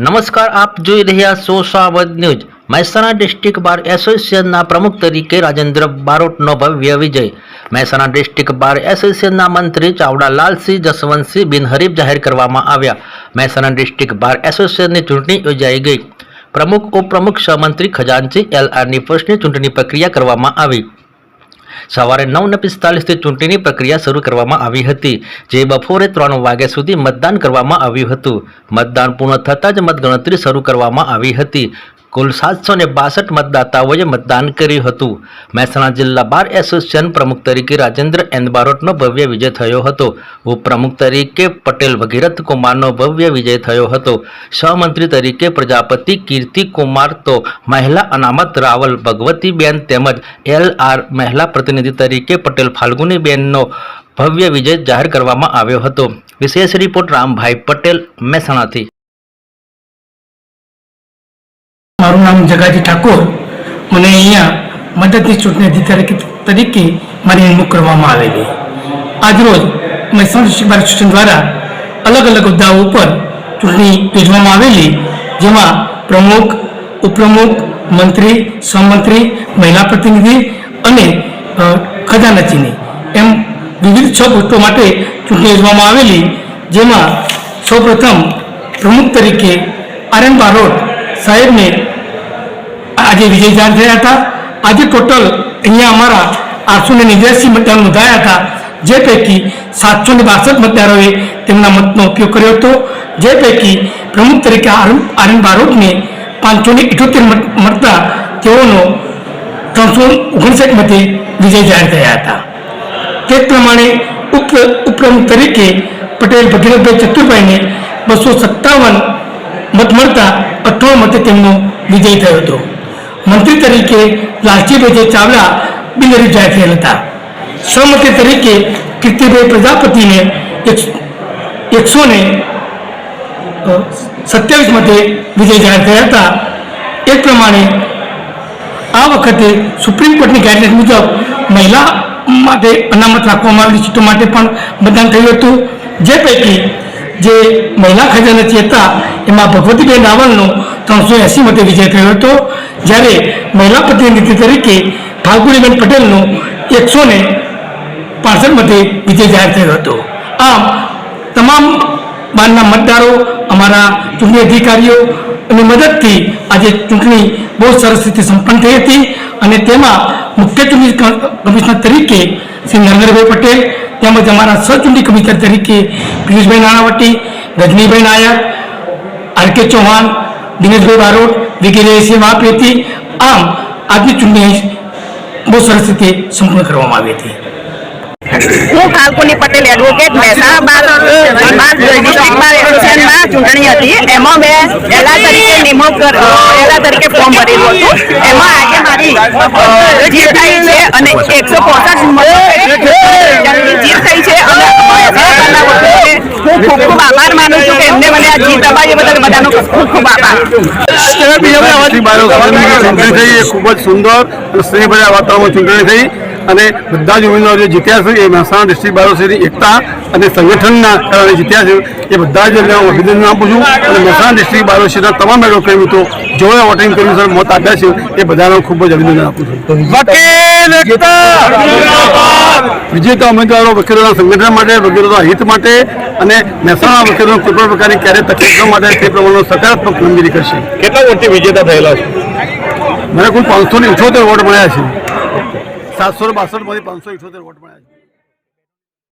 નમસ્કાર, આપ જોઈ રહ્યા છો સાવધ ન્યૂઝ. મહેસાણા ડિસ્ટ્રિક્ટ બાર એસોસિએશનના પ્રમુખ તરીકે રાજેન્દ્ર બારોટનો ભવ્ય વિજય. મહેસાણા ડિસ્ટ્રિક્ટ બાર એસોસિએશનના મંત્રી ચાવડા લાલસિંહ જસવંતસિંહ બિનહરીફ જાહેર કરવામાં આવ્યા. મહેસાણા ડિસ્ટ્રિક્ટ બાર એસોસિએશનની ચૂંટણી યોજાઈ ગઈ. પ્રમુખ, ઉપપ્રમુખ સહમંત્રી ખજાનચી એલ આરની પોસ્ટની ચૂંટણી પ્રક્રિયા કરવામાં આવી. સવારે નવ ને પિસ્તાલીસથી ચૂંટણીની પ્રક્રિયા શરૂ કરવામાં આવી હતી, જે બપોરે ત્રણ વાગ્યા સુધી મતદાન કરવામાં આવ્યું હતું. મતદાન પૂર્ણ થતાં જ મતગણતરી શરૂ કરવામાં આવી હતી. કુલ સાતસો ને બાસઠ મતદાતાઓએ મતદાન કર્યું હતું. મહેસાણા જિલ્લા બાર એસોસિએશન પ્રમુખ તરીકે રાજેન્દ્ર એન બારોટનો ભવ્ય વિજય થયો હતો. ઉપપ્રમુખ તરીકે પટેલ ભગીરથ કુમારનો ભવ્ય વિજય થયો હતો. સહમંત્રી તરીકે પ્રજાપતિ કીર્તિ કુમાર તો મહિલા અનામત રાવલ ભગવતીબેન તેમજ એલ આર મહિલા પ્રતિનિધિ તરીકે પટેલ ફાલ્ગુનીબેનનો ભવ્ય વિજય જાહેર કરવામાં આવ્યો હતો. વિશેષ રિપોર્ટ રામભાઈ પટેલ, મહેસાણાથી. મારું નામ જગાજી ઠાકોર મને અહીંયા મદદની ચૂંટણી અધિકારી તરીકે મારી નિમણૂક કરવામાં આવેલી. આજરોજ મહેસાણા ડિસ્ટ્રિક્ટ બાર એસોસિએશન દ્વારા અલગ અલગ હોદ્દાઓ ઉપર ચૂંટણી યોજવામાં આવેલી, જેમાં પ્રમુખ, ઉપપ્રમુખ, મંત્રી, સહમંત્રી, મહિલા પ્રતિનિધિ અને ખજાનચીની એમ વિવિધ છ પોસ્ટો માટે ચૂંટણી યોજવામાં આવેલી, જેમાં સૌપ્રથમ પ્રમુખ તરીકે આર એમ બારોટ સાહેબને આજે વિજય જાહેર થયા હતા. આજે ટોટલ અહીંયા અમારા આઠસો ને નેવ્યાસી મતદારો નોંધાયા હતા. જે પૈકી સાતસો ને બાસઠ મતદારોએ તેમના મતનો ઉપયોગ કર્યો હતો. જે પૈકી પ્રમુખ તરીકે આનંદ બારોટને પાંચસો ને ઇઠોતેર મત મળતા તેઓનો ત્રણસો ઓગણસાઠ મતે વિજય જાહેર થયા હતા. તે પ્રમાણે ઉપ ઉપપ્રમુખ તરીકે પટેલ ભગીરથભાઈ ચતુરભાઈને બસો સત્તાવન મત મળતા અઠવા મતે તેમનો વિજય થયો હતો. મંત્રી તરીકે લાલજીભાઈ ચાવડા બિનહરીફ જાહેર થયેલ હતા સહમંત્રી તરીકે કીર્તિભાઈ પ્રજાપતિને એક- એકસો ને સત્યાવીસ મતે વિજય જાહેર થયા હતા એ જ પ્રમાણે આ વખતે સુપ્રીમ કોર્ટની ગાઈડલાઈન મુજબ મહિલા માટે અનામત રાખવામાં આવેલી સીટો માટે પણ મતદાન થયું હતું। જે પૈકી જે મહિલા ખજાનચી હતા, એમાં ભગવતીબેન રાવલનો ત્રણસો એંસી મતે વિજય થયો હતો. જ્યારે મહિલા પ્રતિનિધિ તરીકે ફાલ્ગુનીબેન પટેલનો એકસો ને પાસઠ મતે વિજય જાહેર થયો હતો. આમ, તમામ બારના મતદારો, અમારા ચૂંટણી અધિકારીઓ અને મદદથી આજે ચૂંટણી બહુ સરસ રીતે સંપન્ન થઈ હતી અને તેમાં મુખ્ય ચૂંટણી કમિશનર તરીકે શ્રી નરેન્દ્રભાઈ પટેલ તેમજ અમારા સહચૂંટણી કમિશનર તરીકે પિયુષભાઈ નાણાવટી રજનીભાઈ નાયક, આર કે ચૌહાણ દિનેશભાઈ બારોટ વગેરે આપી હતી આમ, આજની ચૂંટણી બહુ સરસ રીતે સંપૂર્ણ કરવામાં આવી હતી. હું કાલકુની પટેલ એડવોકેટ મહેસાણા એમાં મેં પહેલા તરીકે નિમણૂક પહેલા તરીકે ફોર્મ ભરેલું એમાં આજે જીત છે અને એકસો પોસઠ જીત છું કે બદલ બધાનો ખૂબ આભાર. જ સુંદર અને સ્નેહભર્યા વાતાવરણમાં ચૂંટણી થઈ અને બધા જ ઉમેદવારો જે જીત્યા છે. એ મહેસાણા ડિસ્ટ્રિક્ટ બારોસેની એકતા અને સંગઠનના કારણે જીત્યા છે. એ બધા જ હું અભિનંદન આપું છું. અને મહેસાણા ડિસ્ટ્રિક્ટ બારોસેના તમામ એડવોકેટ મિત્રો જેઓએ વોટિંગ કર્યું છે મત આપ્યા છે. એ બધાનો ખૂબ જ અભિનંદન આપું છું. વિજેતા! ઉમેદવારો વકીલોના સંગઠન માટે વકીલોના હિત માટે અને મહેસાણા વકીલો કોઈ પણ પ્રકારની ક્યારેય તકલીફ માટે તે પ્રમાણે સકારાત્મક કામગીરી કરશે. કેટલા વોટથી વિજેતા થયેલા છે? મને કુલ પાંચસો ને ઇઠોતેર વોટ મળ્યા છે. સાતસો ને બાસઠ પાંચસો ઇઠોતેર વોટ મળ્યા છે.